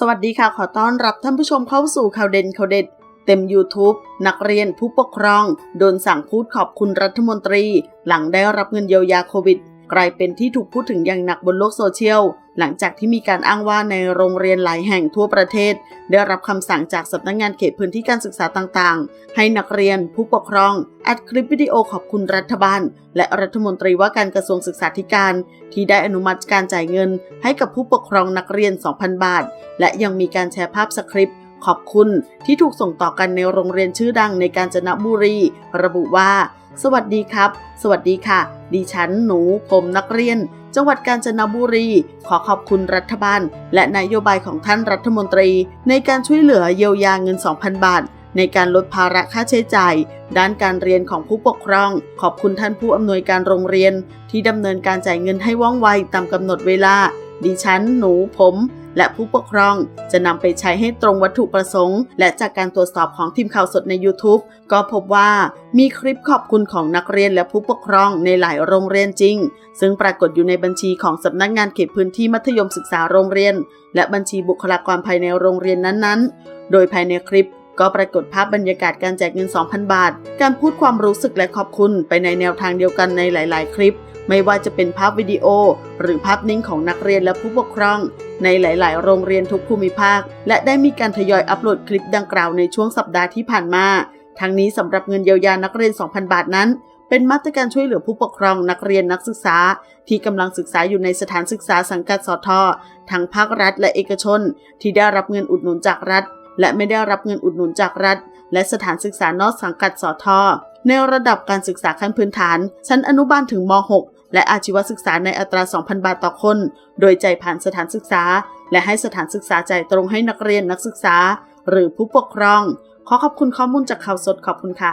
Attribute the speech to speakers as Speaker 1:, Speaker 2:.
Speaker 1: สวัสดีค่ะ ขอต้อนรับท่านผู้ชมเข้าสู่ข่าวเด่นข่าวเด็ด เต็ม YouTube นักเรียนผู้ปกครอง โดนสั่งพูดขอบคุณรัฐมนตรี หลังได้รับเงินเยียวยาโควิด กลายเป็นที่ถูกพูดถึงอย่างหนักบนโลกโซเชียล หลังจากที่มีการอ้างว่าในโรงเรียนหลายแห่งทั่วประเทศ ได้รับคำสั่งจากสำนักงานเขตพื้นที่การศึกษาต่างๆ ให้นักเรียน ผู้ปกครอง อัดคลิปวิดีโอขอบคุณรัฐบาล และรัฐมนตรีว่าการกระทรวงศึกษาธิการ ที่ได้อนุมัติการจ่ายเงิน ให้กับผู้ปกครองนักเรียน 2,000 บาท และยังมีการแชร์ภาพสคริปต์ ขอบคุณที่ถูกส่งต่อกันในโรงเรียนชื่อดังในกาญจนบุรี ระบุว่า สวัสดีครับ สวัสดีค่ะ ดิฉันหนูผมนักเรียน จังหวัดกาญจนบุรี ขอขอบคุณรัฐบาล และนโยบายของท่านรัฐมนตรี ในการช่วยเหลือเยียวยาเงิน 2,000 บาท ในการลดภาระค่าใช้จ่าย ด้านการเรียนของผู้ปกครอง ขอบคุณท่านผู้อำนวยการโรงเรียน ที่ดำเนินการจ่ายเงินให้ว่องไวตามกำหนดเวลา ดิฉัน หนูผม และผู้ปกครองจะนำไปใช้ให้ตรงวัตถุประสงค์ และจากการตรวจสอบของทีมข่าวสดใน YouTube ก็พบว่ามีคลิปขอบคุณของนักเรียนและผู้ปกครองในหลายโรงเรียนจริง ซึ่งปรากฏอยู่ในบัญชีของสำนักงานเขตพื้นที่มัธยมศึกษาโรงเรียน และบัญชีบุคลากรภายในโรงเรียนนั้นๆ โดยภายในคลิปก็ปรากฏภาพบรรยากาศการแจกเงิน 2,000 บาท การพูดความรู้สึกและขอบคุณไปในแนวทางเดียวกันในหลาย ๆ คลิป ไม่ว่าจะเป็นภาพวิดีโอ หรือภาพนิ่งของนักเรียนและผู้ปกครอง ในหลาย ๆ โรงเรียนทุกภูมิภาค และได้มีการทยอยอัปโหลดคลิปดังกล่าวในช่วงสัปดาห์ที่ผ่านมา ทั้งนี้สำหรับเงินเยียวยานักเรียน 2,000 บาทนั้น เป็นมาตรการช่วยเหลือผู้ปกครองนักเรียนนักศึกษา ที่กำลังศึกษาอยู่ในสถานศึกษาสังกัดสททั้งภาครัฐและเอกชน ที่ได้รับเงินอุดหนุนจากรัฐ และไม่ได้รับเงินอุดหนุนจากรัฐ และสถานศึกษานอกสังกัดสทในระดับการศึกษาขั้นพื้นฐาน ชั้นอนุบาลถึงม .6 และอาชีวศึกษาในอัตรา 2,000 บาทต่อคน โดยจ่ายผ่านสถานศึกษา และให้สถานศึกษาจ่ายตรงให้นักเรียนนักศึกษา หรือผู้ปกครอง ขอขอบคุณข้อมูลจากข่าวสดขอบคุณค่ะ